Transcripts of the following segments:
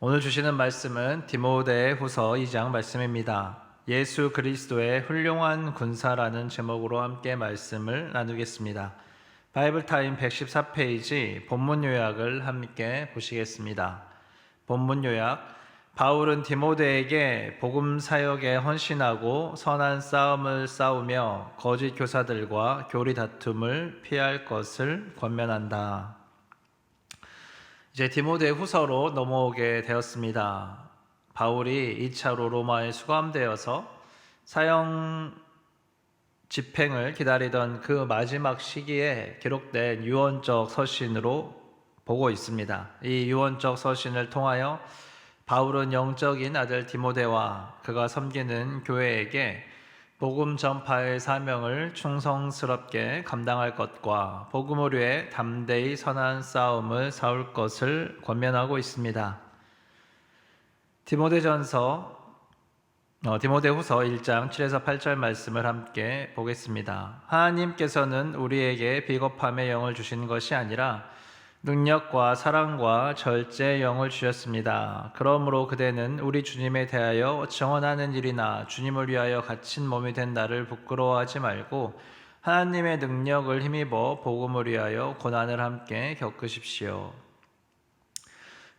오늘 주시는 말씀은 디모데 후서 2장 말씀입니다. 예수 그리스도의 훌륭한 군사라는 제목으로 함께 말씀을 나누겠습니다. 바이블 타임 114페이지 본문 요약을 함께 보시겠습니다. 본문 요약 바울은 디모데에게 복음 사역에 헌신하고 선한 싸움을 싸우며 거짓 교사들과 교리 다툼을 피할 것을 권면한다. 이제 디모데 후서로 넘어오게 되었습니다. 바울이 2차로 로마에 수감되어서 사형 집행을 기다리던 그 마지막 시기에 기록된 유언적 서신으로 보고 있습니다. 이 유언적 서신을 통하여 바울은 영적인 아들 디모데와 그가 섬기는 교회에게 복음 전파의 사명을 충성스럽게 감당할 것과 복음을 위해 담대히 선한 싸움을 싸울 것을 권면하고 있습니다. 디모데전서 어, 디모데후서 1장 7에서 8절 말씀을 함께 보겠습니다. 하나님께서는 우리에게 비겁함의 영을 주신 것이 아니라 능력과 사랑과 절제의 영을 주셨습니다. 그러므로 그대는 우리 주님에 대하여 정언하는 일이나 주님을 위하여 갇힌 몸이 된 나를 부끄러워하지 말고 하나님의 능력을 힘입어 복음을 위하여 고난을 함께 겪으십시오.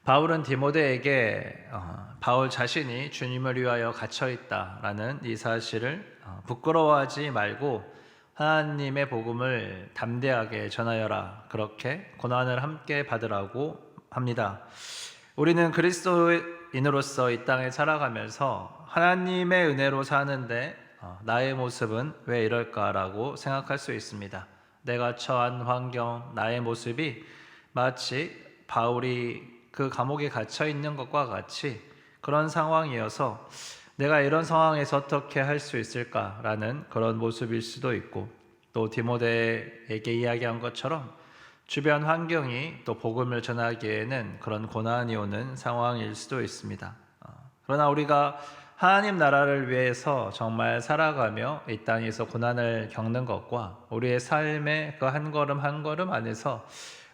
바울은 디모데에게 어, 바울 자신이 주님을 위하여 갇혀 있다라는 이 사실을 어, 부끄러워하지 말고 하나님의 복음을 담대하게 전하여라. 그렇게 고난을 함께 받으라고 합니다. 우리는 그리스도인으로서 이 땅에 살아가면서 하나님의 은혜로 사는데 어, 나의 모습은 왜 이럴까라고 생각할 수 있습니다. 내가 처한 환경, 나의 모습이 마치 바울이 그 감옥에 갇혀 있는 것과 같이 그런 상황이어서 내가 이런 상황에서 어떻게 할 수 있을까라는 그런 모습일 수도 있고 또 디모데에게 이야기한 것처럼 주변 환경이 또 복음을 전하기에는 그런 고난이 오는 상황일 수도 있습니다. 어, 그러나 우리가 하나님 나라를 위해서 정말 살아가며 이 땅에서 고난을 겪는 것과 우리의 삶의 그 한 걸음 한 걸음 안에서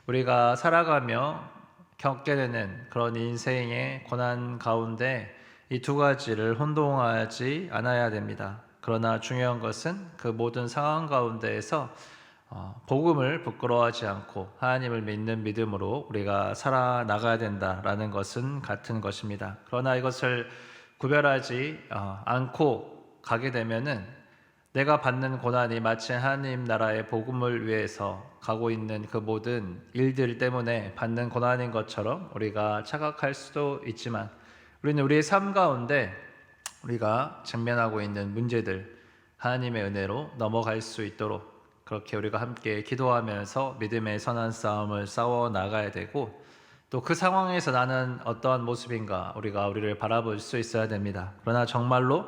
우리가 살아가며 겪게 되는 그런 인생의 고난 가운데 이 두 가지를 혼동하지 않아야 됩니다. 그러나 중요한 것은 그 모든 상황 가운데에서 어, 복음을 부끄러워하지 않고 하나님을 믿는 믿음으로 우리가 살아나가야 된다라는 것은 같은 것입니다. 그러나 이것을 구별하지 어, 않고 가게 되면은 내가 받는 고난이 마치 하나님 나라의 복음을 위해서 가고 있는 그 모든 일들 때문에 받는 고난인 것처럼 우리가 착각할 수도 있지만 우리는 우리의 삶 가운데 우리가 직면하고 있는 문제들 하나님의 은혜로 넘어갈 수 있도록 그렇게 우리가 함께 기도하면서 믿음의 선한 싸움을 싸워 나가야 되고 또 그 상황에서 나는 어떠한 모습인가 우리가 우리를 바라볼 수 있어야 됩니다. 그러나 정말로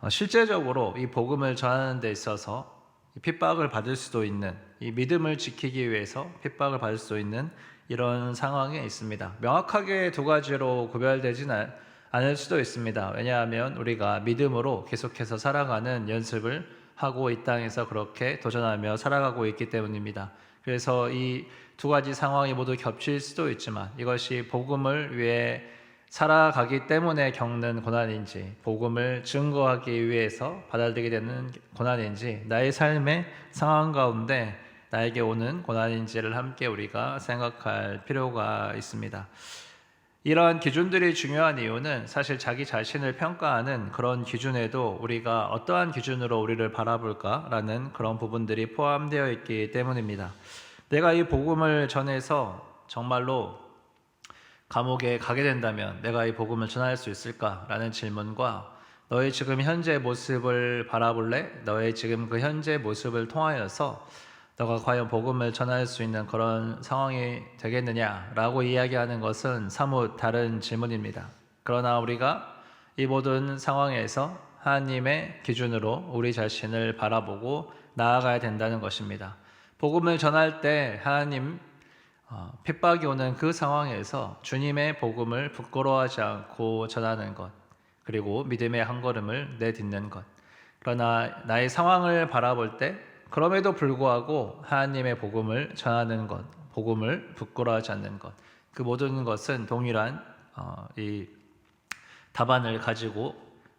어, 실제적으로 이 복음을 전하는 데 있어서 핍박을 받을 수도 있는 이 믿음을 지키기 위해서 핍박을 받을 수 있는 이런 상황에 있습니다. 명확하게 두 가지로 구별되지는 않을 수도 있습니다. 왜냐하면 우리가 믿음으로 계속해서 살아가는 연습을 하고 이 땅에서 그렇게 도전하며 살아가고 있기 때문입니다. 그래서 이 두 가지 상황이 모두 겹칠 수도 있지만 이것이 복음을 위해 살아가기 때문에 겪는 고난인지 복음을 증거하기 위해서 받아들이게 되는 고난인지 나의 삶의 상황 가운데 나에게 오는 고난인지를 함께 우리가 생각할 필요가 있습니다. 이러한 기준들이 중요한 이유는 사실 자기 자신을 평가하는 그런 기준에도 우리가 어떠한 기준으로 우리를 바라볼까라는 그런 부분들이 포함되어 있기 때문입니다. 내가 이 복음을 전해서 정말로 감옥에 가게 된다면 내가 이 복음을 전할 수 있을까라는 질문과 너의 지금 현재 모습을 바라볼래? 너의 지금 그 현재 모습을 통하여서 너가 과연 복음을 전할 수 있는 그런 상황이 되겠느냐라고 이야기하는 것은 사뭇 다른 질문입니다. 그러나 우리가 이 모든 상황에서 하나님의 기준으로 우리 자신을 바라보고 나아가야 된다는 것입니다. 복음을 전할 때 하나님 어, 핍박이 오는 그 상황에서 주님의 복음을 부끄러워하지 않고 전하는 것, 그리고 믿음의 한 걸음을 내딛는 것. 그러나 나의 상황을 바라볼 때 그럼에도 불구하고 하나님의 복음을 전하는 것, 복음을 부끄러워하지 않는 것, 그 모든 것은 동일한 어, 이 답안을 가지고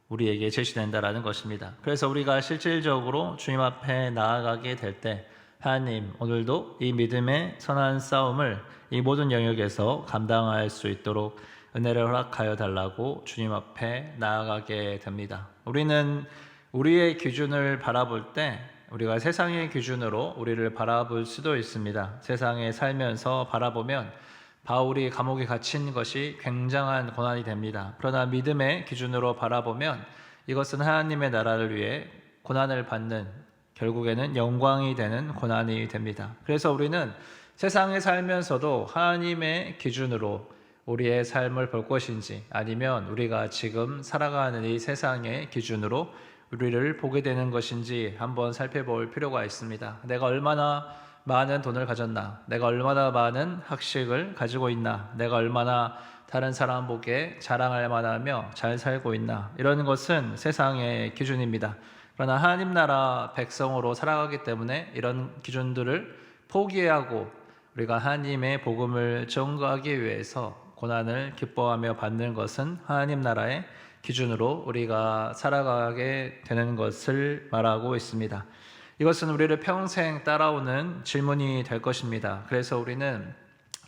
우리에게 제시된다라는 것입니다. 그래서 우리가 실질적으로 주님 앞에 나아가게 될 때 하나님 오늘도 이 믿음의 선한 싸움을 이 모든 영역에서 감당할 수 있도록 은혜를 허락하여 달라고 주님 앞에 나아가게 됩니다. 우리는 우리의 기준을 바라볼 때 우리가 세상의 기준으로 우리를 바라볼 수도 있습니다. 세상에 살면서 바라보면 바울이 감옥에 갇힌 것이 굉장한 고난이 됩니다. 그러나 믿음의 기준으로 바라보면 이것은 하나님의 나라를 위해 고난을 받는 결국에는 영광이 되는 고난이 됩니다. 그래서 우리는 세상에 살면서도 하나님의 기준으로 우리의 삶을 볼 것인지 아니면 우리가 지금 살아가는 이 세상의 기준으로 우리를 보게 되는 것인지 한번 살펴볼 필요가 있습니다. 내가 얼마나 많은 돈을 가졌나? 내가 얼마나 많은 학식을 가지고 있나? 내가 얼마나 다른 사람 보기에 자랑할 만하며 잘 살고 있나? 이런 것은 세상의 기준입니다. 그러나 하나님 나라 백성으로 살아가기 때문에 이런 기준들을 포기하고 우리가 하나님의 복음을 전가하기 위해서 고난을 기뻐하며 받는 것은 하나님 나라의 기준으로 우리가 살아가게 되는 것을 말하고 있습니다. 이것은 우리를 평생 따라오는 질문이 될 것입니다. 그래서 우리는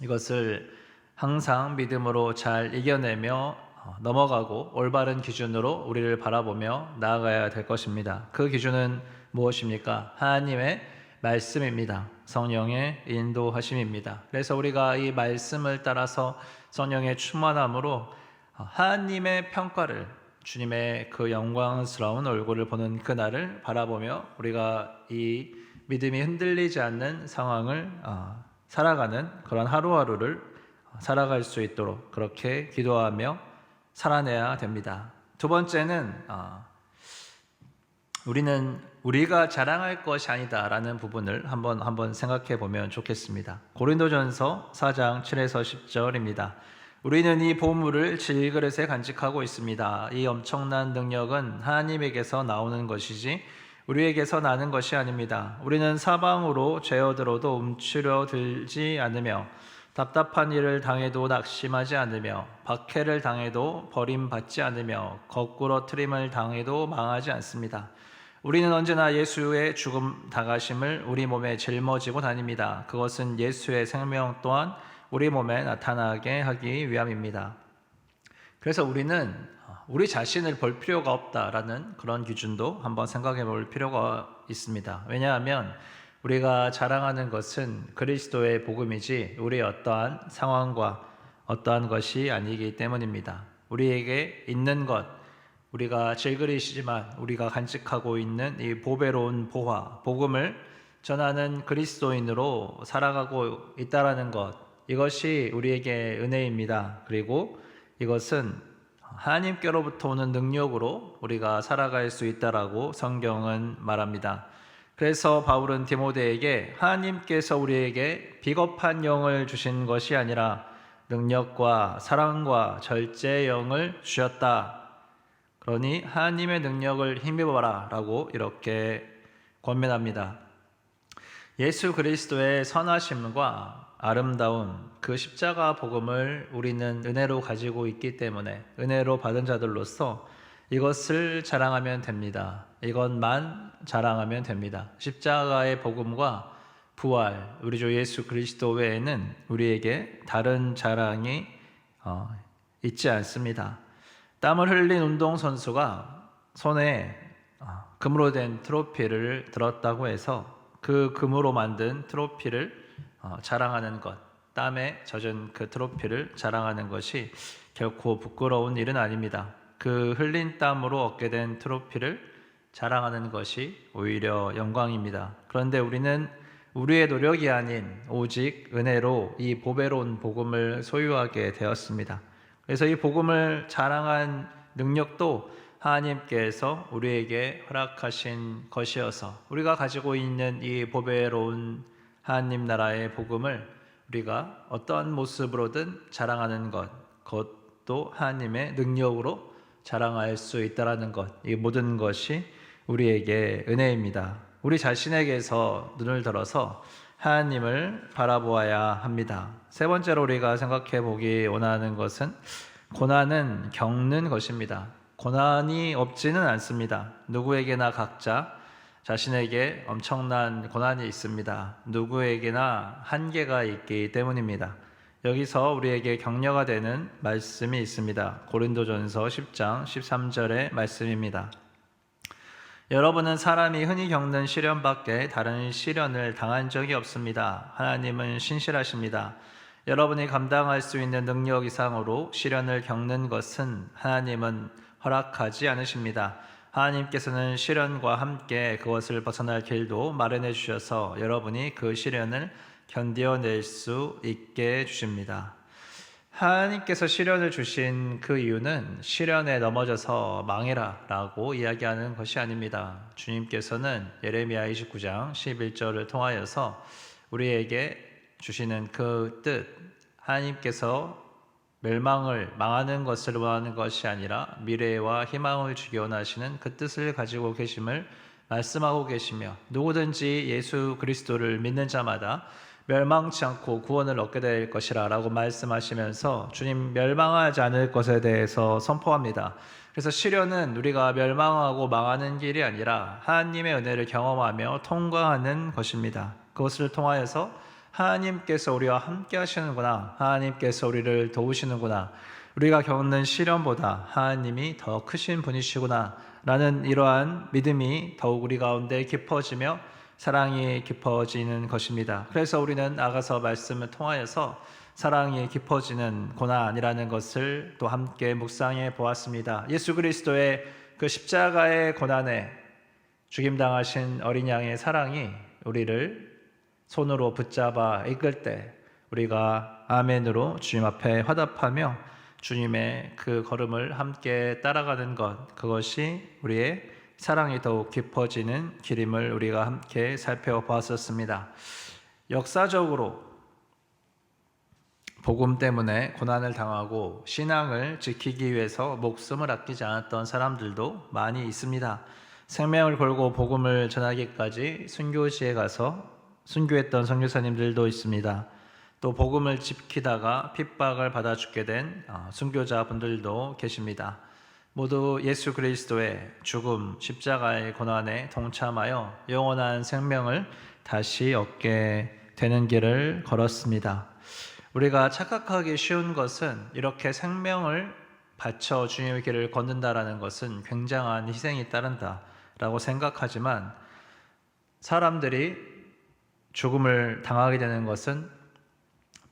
이것을 항상 믿음으로 잘 이겨내며 어, 넘어가고 올바른 기준으로 우리를 바라보며 나아가야 될 것입니다. 그 기준은 무엇입니까? 하나님의 말씀입니다. 성령의 인도하심입니다. 그래서 우리가 이 말씀을 따라서 성령의 충만함으로 하나님의 평가를 주님의 그 영광스러운 얼굴을 보는 그날을 바라보며 우리가 이 믿음이 흔들리지 않는 상황을 어, 살아가는 그런 하루하루를 살아갈 수 있도록 그렇게 기도하며 살아내야 됩니다. 두 번째는 어, 우리는 우리가 자랑할 것이 아니다라는 부분을 한번 한번 생각해 보면 좋겠습니다. 고린도전서 4장 7에서 10절입니다. 우리는 이 보물을 질그릇에 간직하고 있습니다. 이 엄청난 능력은 하나님에게서 나오는 것이지 우리에게서 나는 것이 아닙니다. 우리는 사방으로 죄어들어도 움츠려 들지 않으며 답답한 일을 당해도 낙심하지 않으며 박해를 당해도 버림받지 않으며 거꾸로 트림을 당해도 망하지 않습니다. 우리는 언제나 예수의 죽음 다가심을 우리 몸에 짊어지고 다닙니다. 그것은 예수의 생명 또한 우리 몸에 나타나게 하기 위함입니다. 그래서 우리는 우리 자신을 볼 필요가 없다라는 그런 기준도 한번 생각해 볼 필요가 있습니다. 왜냐하면 우리가 자랑하는 것은 그리스도의 복음이지 우리의 어떠한 상황과 어떠한 것이 아니기 때문입니다. 우리에게 있는 것, 우리가 질그리시지만 우리가 간직하고 있는 이 보배로운 보화, 복음을 전하는 그리스도인으로 살아가고 있다라는 것, 이것이 우리에게 은혜입니다. 그리고 이것은 하나님께로부터 오는 능력으로 우리가 살아갈 수 있다라고 성경은 말합니다. 그래서 바울은 디모데에게 하나님께서 우리에게 비겁한 영을 주신 것이 아니라 능력과 사랑과 절제의 영을 주셨다. 그러니 하나님의 능력을 힘입어라 라고 이렇게 권면합니다. 예수 그리스도의 선하심과 아름다운 그 십자가 복음을 우리는 은혜로 가지고 있기 때문에 은혜로 받은 자들로서 이것을 자랑하면 됩니다. 이것만 자랑하면 됩니다. 십자가의 복음과 부활, 우리 주 예수 그리스도 외에는 우리에게 다른 자랑이 어, 있지 않습니다. 땀을 흘린 운동선수가 손에 어, 금으로 된 트로피를 들었다고 해서 그 금으로 만든 트로피를 어, 자랑하는 것, 땀에 젖은 그 트로피를 자랑하는 것이 결코 부끄러운 일은 아닙니다. 그 흘린 땀으로 얻게 된 트로피를 자랑하는 것이 오히려 영광입니다. 그런데 우리는 우리의 노력이 아닌 오직 은혜로 이 보배로운 복음을 소유하게 되었습니다. 그래서 이 복음을 자랑한 능력도 하나님께서 우리에게 허락하신 것이어서 우리가 가지고 있는 이 보배로운 하나님 나라의 복음을 우리가 어떠한 모습으로든 자랑하는 것, 그것도 하나님의 능력으로 자랑할 수 있다라는 것, 이 모든 것이 우리에게 은혜입니다. 우리 자신에게서 눈을 들어서 하나님을 바라보아야 합니다. 세 번째로 우리가 생각해 보기 원하는 것은 고난은 겪는 것입니다. 고난이 없지는 않습니다. 누구에게나 각자 자신에게 엄청난 고난이 있습니다. 누구에게나 한계가 있기 때문입니다. 여기서 우리에게 격려가 되는 말씀이 있습니다. 고린도전서 10장 13절의 말씀입니다. 여러분은 사람이 흔히 겪는 시련 밖에 다른 시련을 당한 적이 없습니다. 하나님은 신실하십니다. 여러분이 감당할 수 있는 능력 이상으로 시련을 겪는 것은 하나님은 허락하지 않으십니다. 하나님께서는 시련과 함께 그것을 벗어날 길도 마련해 주셔서 여러분이 그 시련을 견뎌낼 수 있게 해 주십니다. 하나님께서 시련을 주신 그 이유는 시련에 넘어져서 망해라 라고 이야기하는 것이 아닙니다. 주님께서는 예레미야 29장 11절을 통하여서 우리에게 주시는 그 뜻, 하나님께서 멸망을 망하는 것을 원하는 것이 아니라 미래와 희망을 주기 원하시는 그 뜻을 가지고 계심을 말씀하고 계시며 누구든지 예수 그리스도를 믿는 자마다 멸망치 않고 구원을 얻게 될 것이라 라고 말씀하시면서 주님 멸망하지 않을 것에 대해서 선포합니다. 그래서 시련은 우리가 멸망하고 망하는 길이 아니라 하나님의 은혜를 경험하며 통과하는 것입니다. 그것을 통하여서 하나님께서 우리와 함께 하시는구나. 하나님께서 우리를 도우시는구나. 우리가 겪는 시련보다 하나님이 더 크신 분이시구나. 라는 이러한 믿음이 더욱 우리 가운데 깊어지며 사랑이 깊어지는 것입니다. 그래서 우리는 나가서 말씀을 통하여서 사랑이 깊어지는 고난이라는 것을 또 함께 묵상해 보았습니다. 예수 그리스도의 그 십자가의 고난에 죽임당하신 어린 양의 사랑이 우리를 손으로 붙잡아 이끌 때 우리가 아멘으로 주님 앞에 화답하며 주님의 그 걸음을 함께 따라가는 것 그것이 우리의 사랑이 더욱 깊어지는 길임을 우리가 함께 살펴보았었습니다. 역사적으로 복음 때문에 고난을 당하고 신앙을 지키기 위해서 목숨을 아끼지 않았던 사람들도 많이 있습니다. 생명을 걸고 복음을 전하기까지 순교지에 가서 순교했던 선교사님들도 있습니다. 또 복음을 지키다가 핍박을 받아 죽게 된 어, 순교자분들도 계십니다. 모두 예수 그리스도의 죽음, 십자가의 고난에 동참하여 영원한 생명을 다시 얻게 되는 길을 걸었습니다. 우리가 착각하기 쉬운 것은 이렇게 생명을 바쳐 주님의 길을 걷는다라는 것은 굉장한 희생이 따른다라고 생각하지만 사람들이 죽음을 당하게 되는 것은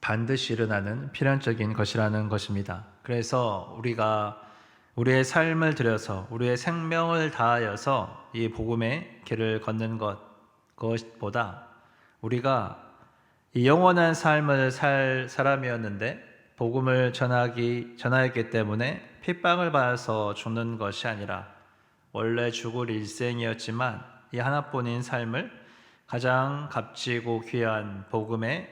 반드시 일어나는 필연적인 것이라는 것입니다. 그래서 우리가 우리의 삶을 들여서 우리의 생명을 다하여서 이 복음의 길을 걷는 것 그것보다 우리가 이 영원한 삶을 살 사람이었는데 복음을 전하기 전하였기 때문에 핍박을 받아서 죽는 것이 아니라 원래 죽을 일생이었지만 이 하나뿐인 삶을 가장 값지고 귀한 복음에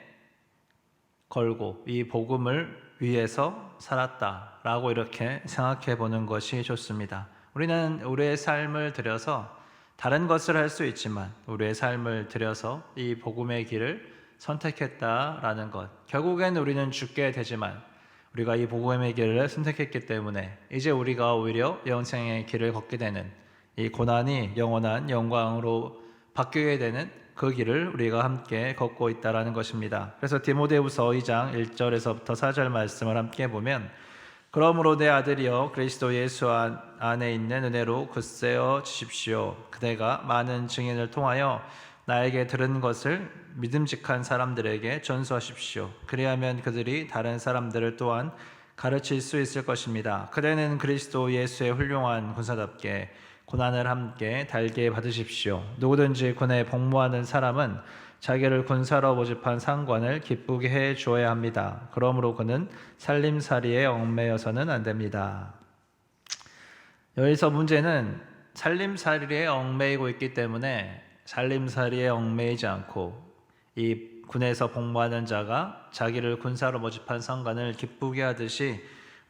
걸고 이 복음을 위해서 살았다라고 이렇게 생각해 보는 것이 좋습니다. 우리는 우리의 삶을 들여서 다른 것을 할 수 있지만 우리의 삶을 들여서 이 복음의 길을 선택했다라는 것. 결국엔 우리는 죽게 되지만 우리가 이 복음의 길을 선택했기 때문에 이제 우리가 오히려 영생의 길을 걷게 되는 이 고난이 영원한 영광으로 바뀌게 되는 그 길을 우리가 함께 걷고 있다라는 것입니다. 그래서 디모데후서 2장 1절에서부터 4절 말씀을 함께 보면 그러므로 내 아들이여 그리스도 예수 안에 있는 은혜로 굳세어 주십시오. 그대가 많은 증인을 통하여 나에게 들은 것을 믿음직한 사람들에게 전수하십시오. 그리하면 그들이 다른 사람들을 또한 가르칠 수 있을 것입니다. 그대는 그리스도 예수의 훌륭한 군사답게 고난을 함께 달게 받으십시오. 누구든지 군에 복무하는 사람은 자기를 군사로 모집한 상관을 기쁘게 해 주어야 합니다. 그러므로 그는 살림살이에 얽매여서는 안 됩니다. 여기서 문제는 살림살이에 얽매이고 있기 때문에 살림살이에 얽매이지 않고 이 군에서 복무하는 자가 자기를 군사로 모집한 상관을 기쁘게 하듯이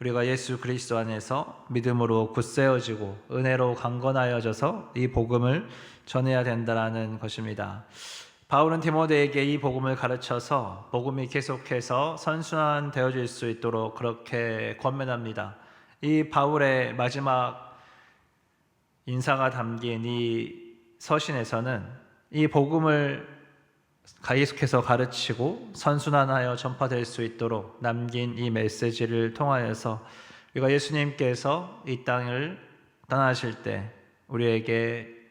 우리가 예수 그리스도 안에서 믿음으로 굳세어지고 은혜로 강건하여져서 이 복음을 전해야 된다라는 것입니다. 바울은 디모데에게 이 복음을 가르쳐서 복음이 계속해서 선순환 되어질 수 있도록 그렇게 권면합니다. 이 바울의 마지막 인사가 담긴 이 서신에서는 이 복음을 계속해서 가르치고 선순환하여 전파될 수 있도록 남긴 이 메시지를 통하여서 우리가 예수님께서 이 땅을 떠나실 때 우리에게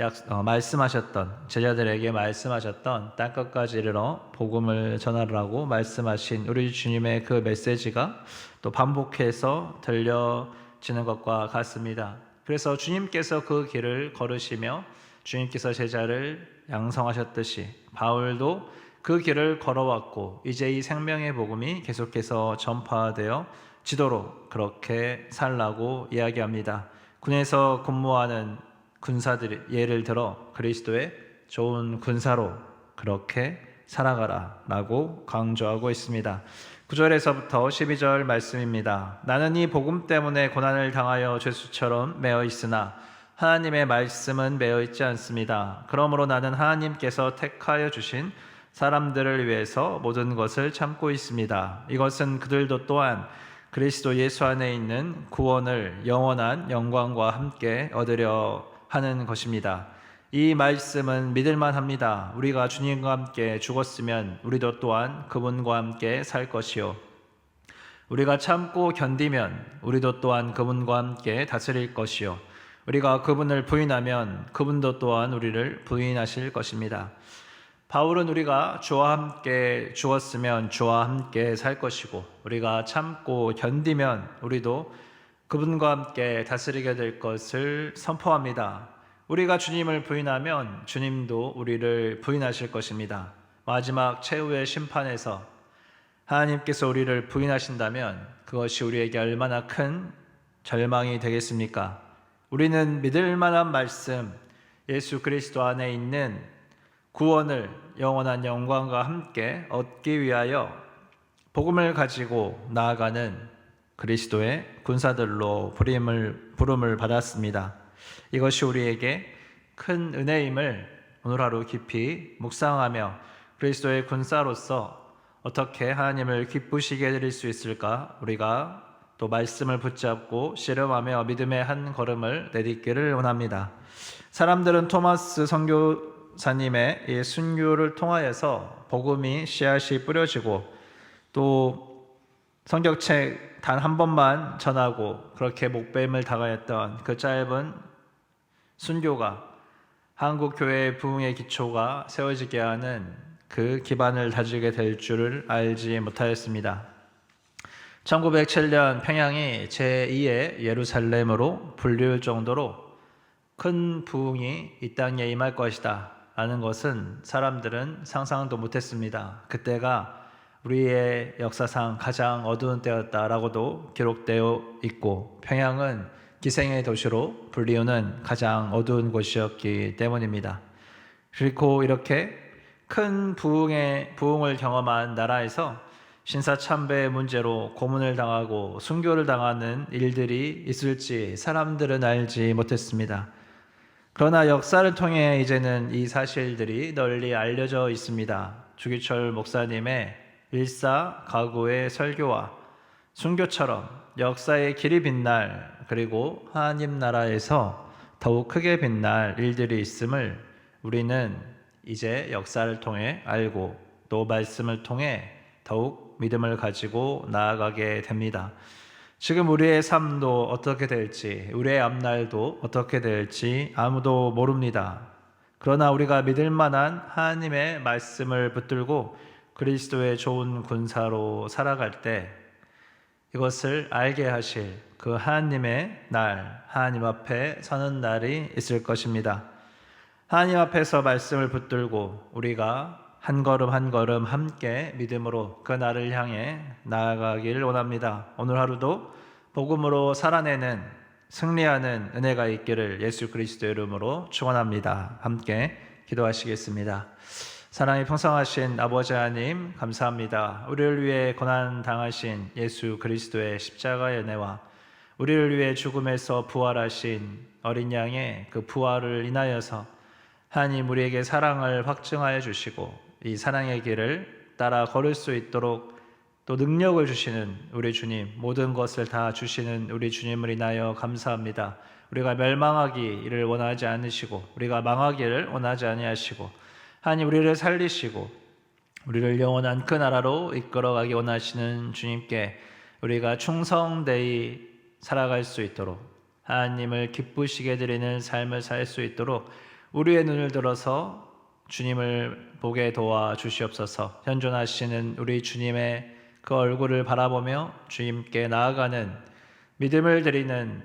약, 어, 말씀하셨던 제자들에게 말씀하셨던 땅 끝까지 이르러 복음을 전하라고 말씀하신 우리 주님의 그 메시지가 또 반복해서 들려지는 것과 같습니다. 그래서 주님께서 그 길을 걸으시며 주님께서 제자를 양성하셨듯이 바울도 그 길을 걸어왔고 이제 이 생명의 복음이 계속해서 전파되어 지도록 그렇게 살라고 이야기합니다. 군에서 근무하는 군사들 예를 들어 그리스도의 좋은 군사로 그렇게 살아가라 라고 강조하고 있습니다. 9절에서부터 12절 말씀입니다. 나는 이 복음 때문에 고난을 당하여 죄수처럼 매어 있으나 하나님의 말씀은 매어 있지 않습니다. 그러므로 나는 하나님께서 택하여 주신 사람들을 위해서 모든 것을 참고 있습니다. 이것은 그들도 또한 그리스도 예수 안에 있는 구원을 영원한 영광과 함께 얻으려 하는 것입니다. 이 말씀은 믿을만 합니다. 우리가 주님과 함께 죽었으면 우리도 또한 그분과 함께 살 것이요. 우리가 참고 견디면 우리도 또한 그분과 함께 다스릴 것이요. 우리가 그분을 부인하면 그분도 또한 우리를 부인하실 것입니다. 바울은 우리가 주와 함께 죽었으면 주와 함께 살 것이고 우리가 참고 견디면 우리도 그분과 함께 다스리게 될 것을 선포합니다. 우리가 주님을 부인하면 주님도 우리를 부인하실 것입니다. 마지막 최후의 심판에서 하나님께서 우리를 부인하신다면 그것이 우리에게 얼마나 큰 절망이 되겠습니까? 우리는 믿을 만한 말씀, 예수 그리스도 안에 있는 구원을 영원한 영광과 함께 얻기 위하여 복음을 가지고 나아가는 그리스도의 군사들로 부름을, 부름을 받았습니다. 이것이 우리에게 큰 은혜임을 오늘 하루 깊이 묵상하며 그리스도의 군사로서 어떻게 하나님을 기쁘시게 해드릴 수 있을까 우리가 또 말씀을 붙잡고 씨름하며 믿음의 한 걸음을 내딛기를 원합니다. 사람들은 토마스 선교사님의 이 순교를 통하여서 복음이 씨앗이 뿌려지고 또 성경책 단 한 번만 전하고 그렇게 목뱀을 당하였던 그 짧은 순교가 한국 교회의 부흥의 기초가 세워지게 하는 그 기반을 다지게 될 줄을 알지 못하였습니다. 1907년 평양이 제2의 예루살렘으로 불릴 정도로 큰 부흥이 이 땅에 임할 것이다 라는 것은 사람들은 상상도 못했습니다. 그때가 우리의 역사상 가장 어두운 때였다라고도 기록되어 있고 평양은 기생의 도시로 불리우는 가장 어두운 곳이었기 때문입니다. 그리고 이렇게 큰 부흥의 부흥을 경험한 나라에서 신사 참배의 문제로 고문을 당하고 순교를 당하는 일들이 있을지 사람들은 알지 못했습니다. 그러나 역사를 통해 이제는 이 사실들이 널리 알려져 있습니다. 주기철 목사님의 일사 가구의 설교와 순교처럼 역사의 길이 빛날 그리고 하나님 나라에서 더욱 크게 빛날 일들이 있음을 우리는 이제 역사를 통해 알고 또 말씀을 통해 더욱 믿음을 가지고 나아가게 됩니다. 지금 우리의 삶도 어떻게 될지, 우리의 앞날도 어떻게 될지 아무도 모릅니다. 그러나 우리가 믿을 만한 하나님의 말씀을 붙들고 그리스도의 좋은 군사로 살아갈 때 이것을 알게 하실 그 하나님의 날, 하나님 앞에 서는 날이 있을 것입니다. 하나님 앞에서 말씀을 붙들고 우리가 한 걸음 한 걸음 함께 믿음으로 그 날을 향해 나아가기를 원합니다. 오늘 하루도 복음으로 살아내는 승리하는 은혜가 있기를 예수 그리스도의 이름으로 축원합니다. 함께 기도하시겠습니다. 사랑이 풍성하신 아버지 하나님 감사합니다. 우리를 위해 고난 당하신 예수 그리스도의 십자가의 은혜와 우리를 위해 죽음에서 부활하신 어린 양의 그 부활을 인하여서 하나님 우리에게 사랑을 확증하여 주시고 이 사랑의 길을 따라 걸을 수 있도록 또 능력을 주시는 우리 주님 모든 것을 다 주시는 우리 주님을 인하여 감사합니다. 우리가 멸망하기를 원하지 않으시고 우리가 망하기를 원하지 아니하시고 하나님 우리를 살리시고 우리를 영원한 그 나라로 이끌어가기 원하시는 주님께 우리가 충성되이 살아갈 수 있도록 하나님을 기쁘시게 드리는 삶을 살 수 있도록 우리의 눈을 들어서 주님을 보게 도와 주시옵소서. 현존하시는 우리 주님의 그 얼굴을 바라보며 주님께 나아가는 믿음을 드리는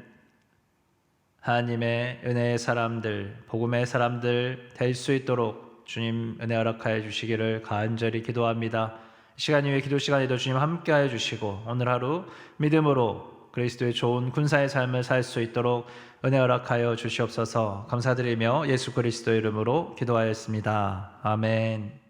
하나님의 은혜의 사람들, 복음의 사람들 될 수 있도록 주님 은혜 허락하여 주시기를 간절히 기도합니다. 이 시간 이후에 기도 시간에도 주님 함께하여 주시고 오늘 하루 믿음으로 그리스도의 좋은 군사의 삶을 살 수 있도록 은혜 허락하여 주시옵소서 감사드리며 예수 그리스도의 이름으로 기도하였습니다. 아멘.